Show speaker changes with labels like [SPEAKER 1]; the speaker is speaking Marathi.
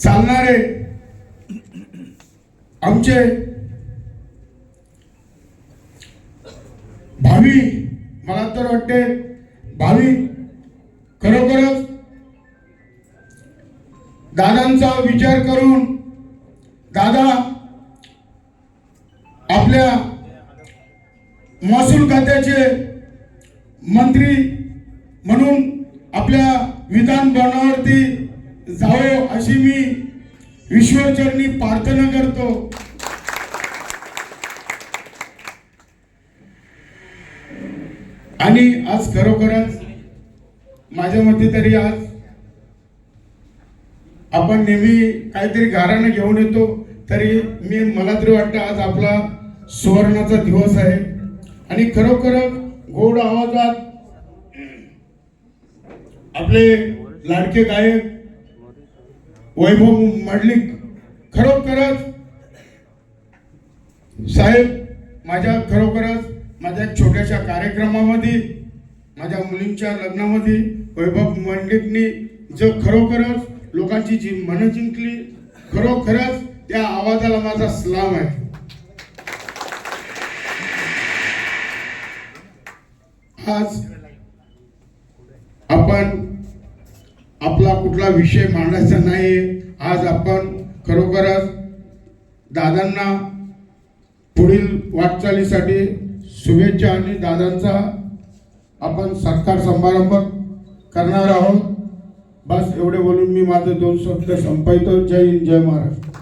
[SPEAKER 1] चालणारे आमचे भावी मला तर वाटते भावी खरोखरच दादांचा विचार करून दादा आपल्या महसूल खात्याचे मंत्री म्हणून आपल्या विधान भवनावरती जावो अशी मी ईश्वरचरणी प्रार्थना करतो. आणि आज खरोखरच माझ्या मते तरी आज आपण नेहमी काहीतरी घरानं घेऊन येतो तरी मी मला तरी वाटतं आज आपला सुवर्णाचा दिवस आहे. आणि खरोखरच गोड आवाजात आपले लाडके गायक वैभव मंडलिक खरोखरच साहेब माझ्या खरोखरच माझ्या छोट्याशा कार्यक्रमामध्ये माझ्या मुलींच्या लग्नामध्ये वैभव मंडलिकनी जो खरोखरच लोकांची जी मनं जिंकली खरोखरच त्या आवाजाला माझा सलाम आहे. आज आपण आपला कुठला विषय मांडायचा नाही. आज आपण खरोखरच दादांना पुढील वाटचालीसाठी शुभेच्छा आणि दादांचा आपण सत्कार समारंभ करणार आहोत. बस एवढे बोलून मी माझे दोन शब्द संपवतो. जय हिंद जय महाराष्ट्र.